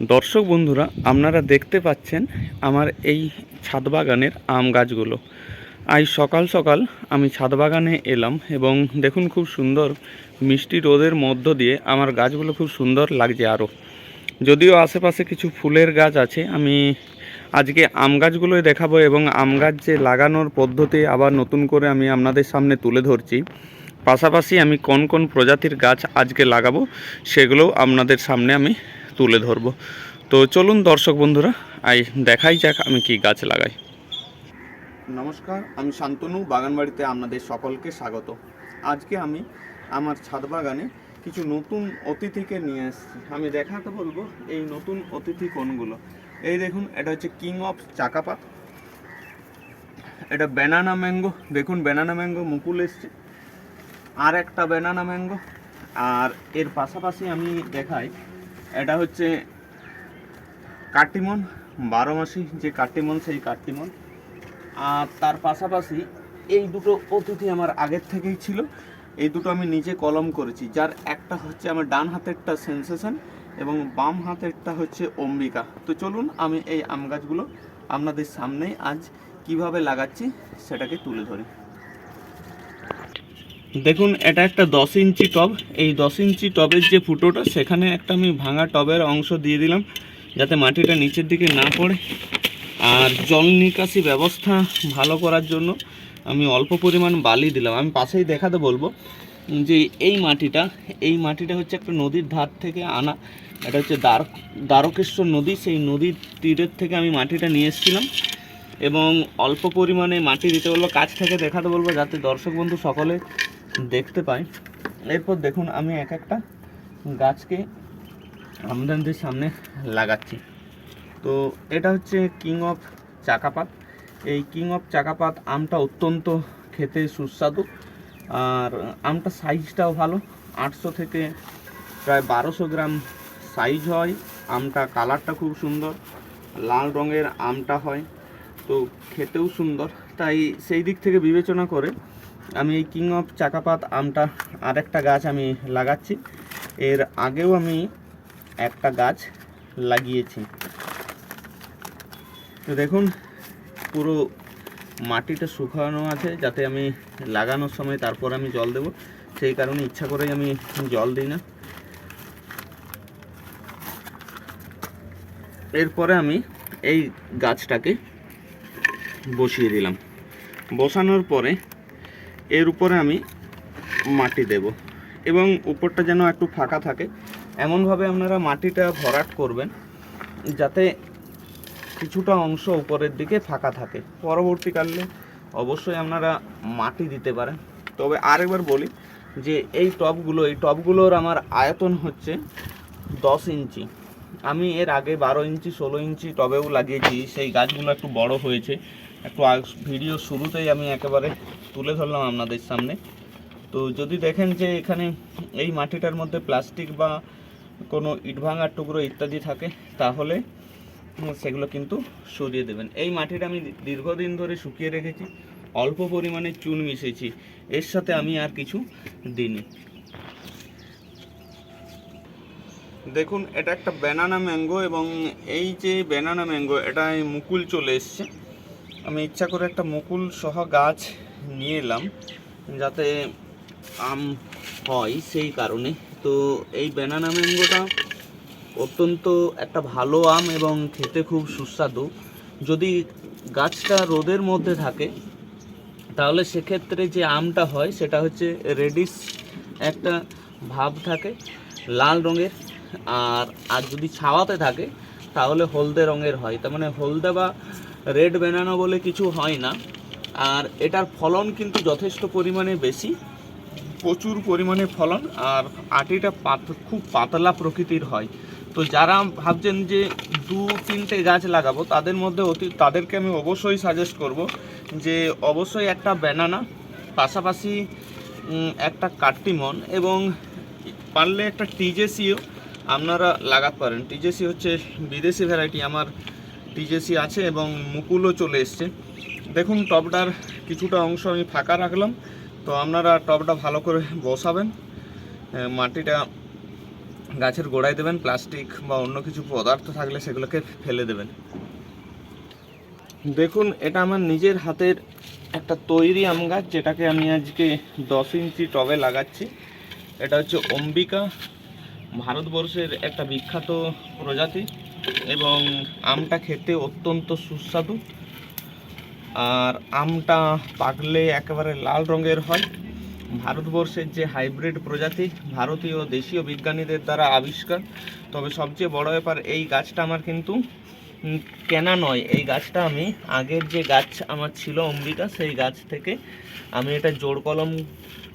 দর্শক বন্ধুরা, আপনারা দেখতে পাচ্ছেন আমার এই ছাদ বাগানের আম গাছগুলো। আজ সকাল সকাল আমি ছাদ বাগানে এলাম এবং দেখুন খুব সুন্দর মিষ্টি রোদের মধ্য দিয়ে আমার গাছগুলো খুব সুন্দর লাগছে আরও। যদিও আশেপাশে কিছু ফুলের গাছ আছে, আমি আজকে আম গাছগুলোই দেখাবো এবং আম গাছ যে লাগানোর পদ্ধতি আবার নতুন করে আমি আপনাদের সামনে তুলে ধরছি। পাশাপাশি আমি কোন কোন প্রজাতির গাছ আজকে লাগাবো, সেগুলোও আপনাদের সামনে আমি তুলে ধরবো। তো চলুন দর্শক বন্ধুরা, আই দেখাই যাক আমি কি গাছ লাগাই। নমস্কার, আমি শান্তনু, বাগানবাড়িতে আপনাদের সকলকে স্বাগত। আজকে আমি আমার ছাদ বাগানে কিছু নতুন অতিথিকে নিয়ে এসেছি। আমি দেখাতে বলব এই নতুন অতিথি কোনগুলো। এই দেখুন, এটা হচ্ছে কিং অফ চাকাপাত। এটা ব্যানানা ম্যাঙ্গো। দেখুন, ব্যানানা ম্যাঙ্গো মুকুল এসছে। আর একটা ব্যানানা ম্যাঙ্গো। আর এর পাশাপাশি আমি দেখাই এটা হচ্ছে কাটিমন বারো মাসি যে কাটিমন সেই কাটিমন আর তার পাশাপাশি এই দুটো অতিথি আমার আগের থেকেই ছিল। এই দুটো আমি নিজে কলম করেছি, যার একটা হচ্ছে আমার ডান হাতেরটা সেন্সেশন এবং বাম হাতেরটা হচ্ছে অম্বিকা। তো চলুন আমি এই আম গাছগুলো আপনাদের সামনেই আজ কীভাবে লাগাচ্ছি সেটাকে তুলে ধরি। দেখুন, এটা একটা দশ ইঞ্চি টব। এই দশ ইঞ্চি টবের যে ফুটোটা, সেখানে একটা আমি ভাঙা টবের অংশ দিয়ে দিলাম, যাতে মাটিটা নিচের দিকে না পড়ে। আর জল নিকাশি ব্যবস্থা ভালো করার জন্য আমি অল্প পরিমাণ বালি দিলাম। আমি পাশেই দেখাতে বলব যে এই মাটিটা এই মাটিটা হচ্ছে একটা নদীর ধার থেকে আনা। এটা হচ্ছে দ্বার, দ্বারকেশ্বর নদী। সেই নদীর তীরের থেকে আমি মাটিটা নিয়ে এসেছিলাম। এবং অল্প পরিমাণে মাটি দিতে বলব, কাছ থেকে দেখাতে বলব, যাতে দর্শক বন্ধু সকলে দেখতে পাই। এরপর দেখুন, আমি এক একটা গাছকে আমাদের সামনে লাগাচ্ছি। তো এটা হচ্ছে কিং অফ চাকাপাত এই কিং অফ চাকাপাত আমটা অত্যন্ত খেতে সুস্বাদু। আর আমটা সাইজটাও ভালো। আটশো থেকে প্রায় বারোশো গ্রাম সাইজ হয়। আমটা কালারটা খুব সুন্দর। লাল রঙের আমটা হয়। তো খেতেও সুন্দর। তাই সেই দিক থেকে বিবেচনা করে আমি এই কিং অফ চাকাপাত আমটা আরেকটা গাছ আমি লাগাচ্ছি। এর আগেও আমি একটা গাছ লাগিয়েছি। তো দেখুন, পুরো মাটিটা শুকানো আছে, যাতে আমি লাগানোর সময় তারপর আমি জল দেব। সেই কারণে ইচ্ছা করেই আমি জল দিই না। এরপরে আমি এই গাছটাকে বসিয়ে দিলাম। বসানোর পরে এর উপরে আমি মাটি দেব। এবং উপরটা যেন একটু ফাঁকা থাকে, এমনভাবে আপনারা মাটিটা ভরাট করবেন, যাতে কিছুটা অংশ উপরের দিকে ফাঁকা থাকে। পরবর্তীকালে অবশ্যই আপনারা মাটি দিতে পারেন। তবে আরেকবার বলি যে এই টবগুলো, এই টবগুলোর আমার আয়তন হচ্ছে দশ ইঞ্চি। আমি এর আগে বারো ইঞ্চি, ষোলো ইঞ্চি টবেও লাগিয়েছি, সেই গাছগুলো একটু বড় হয়েছে। একটু ভিডিও শুরুতেই আমি একেবারে তুলে ধরলাম আপনাদের সামনে। তো যদি দেখেন যে এখানে এই মাটিটার মধ্যে প্লাস্টিক বা কোনো ইট ভাঙার টুকরো ইত্যাদি থাকে, তাহলে সেগুলো কিন্তু সরিয়ে দেবেন। এই মাটিটা আমি দীর্ঘদিন ধরে শুকিয়ে রেখেছি, অল্প পরিমাণে চুন মিশেছি এর সাথে আমি আর কিছু দিইনি। দেখুন, এটা একটা ব্যানানা ম্যাঙ্গো এবং এই যে ব্যানানা ম্যাঙ্গো এটা মুকুল চলে এসছে। আমি ইচ্ছা করে একটা মুকুল সহ গাছ নিয়ে এলাম, যাতে আম হয় সেই কারণে। তো এই ব্যানানা ম্যাঙ্গোটা অত্যন্ত একটা ভালো আম এবং খেতে খুব সুস্বাদু। যদি গাছটা রোদের মধ্যে থাকে, তাহলে সেক্ষেত্রে যে আমটা হয়, সেটা হচ্ছে রেডিশ একটা ভাব থাকে, লাল রঙের। আর আর যদি ছাওয়াতে থাকে, তাহলে হলদে রঙের হয়। তার মানে হলদে বা রেড বেনানো বলে কিছু হয় না। আর এটার ফলন কিন্তু যথেষ্ট পরিমাণে বেশি। প্রচুর পরিমাণে ফলন। আর আটিটা পাত খুব পাতলা প্রকৃতির হয়। তো যারা ভাবছেন যে দু, তিনটে গাছ লাগাবো, তাদের মধ্যে অতি তাদেরকে আমি অবশ্যই সাজেস্ট করব যে অবশ্যই একটা ব্যানানা পাশাপাশি একটা কাট্টিমন এবং পারলে একটা টিজেসিও আপনারা লাগাতে পারেন। টিজেসি হচ্ছে বিদেশি ভ্যারাইটি আমার টিজেসি আছে এবং মুকুলও চলে এসছে। দেখুন, টবটার কিছুটা অংশ আমি ফাঁকা রাখলাম। তো আপনারা টবটা ভালো করে বসাবেন। মাটিটা গাছের গোড়ায় দেবেন, প্লাস্টিক বা অন্য কিছু পদার্থ থাকলে সেগুলোকে ফেলে দেবেন। দেখুন, এটা আমার নিজের হাতের একটা তৈরি আম গাছ, যেটাকে আমি আজকে দশ ইঞ্চি টবে লাগাচ্ছি। এটা হচ্ছে অম্বিকা ভারতবর্ষের একটা বিখ্যাত প্রজাতি এবং আমটা খেতে অত্যন্ত সুস্বাদু। আর আমটা পাকলে একেবারে লাল রঙের হয়। ভারতবর্ষের যে হাইব্রিড প্রজাতি, ভারতীয় দেশীয় বিজ্ঞানীদের দ্বারা আবিষ্কার। তবে সবচেয়ে বড় ব্যাপার, এই গাছটা আমার কিন্তু কেনা নয়। এই গাছটা আমি আগের যে গাছ আমার ছিল অম্বিকা, সেই গাছ থেকে আমি এটা জোড় কলম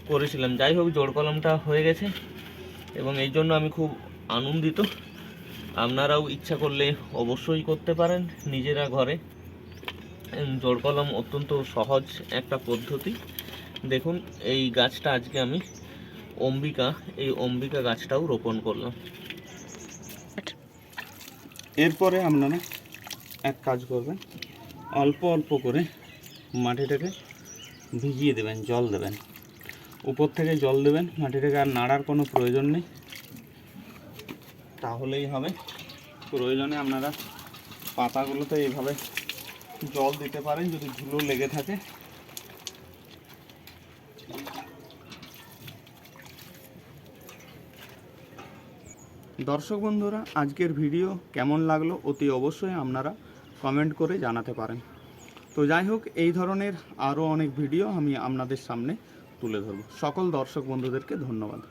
করেছিলাম। যাই হোক, জোড় কলমটা হয়ে গেছে। এবং এই জন্য আমি খুব আনন্দিত। আপনারাও ইচ্ছা করলে অবশ্যই করতে পারেন নিজেরা ঘরে। জোড় কলম অত্যন্ত সহজ একটা পদ্ধতি। দেখুন, এই গাছটা আজকে আমি অম্বিকা, এই অম্বিকা গাছটাও রোপণ করলাম। এরপরে আপনারা এক কাজ করবেন, অল্প অল্প করে মাটিটাকে ভিজিয়ে দেবেন, জল দেবেন। উপর থেকে জল দেবেন মাটিটাকে আর নাড়ার কোনো প্রয়োজন নেই। তাহলেই হবে। প্রয়োজনে আপনারা পাতাগুলোতে এইভাবে জল দিতে পারেন, যদি ধুলো লেগে থাকে। দর্শক বন্ধুরা, আজকের ভিডিও কেমন লাগল অতি অবশ্যই আপনারা কমেন্ট করে জানাতে পারেন। তো যাই হোক, এই ধরনের আরও অনেক ভিডিও আমি আপনাদের সামনে তুলে ধরব। সকল দর্শক বন্ধুদেরকে ধন্যবাদ।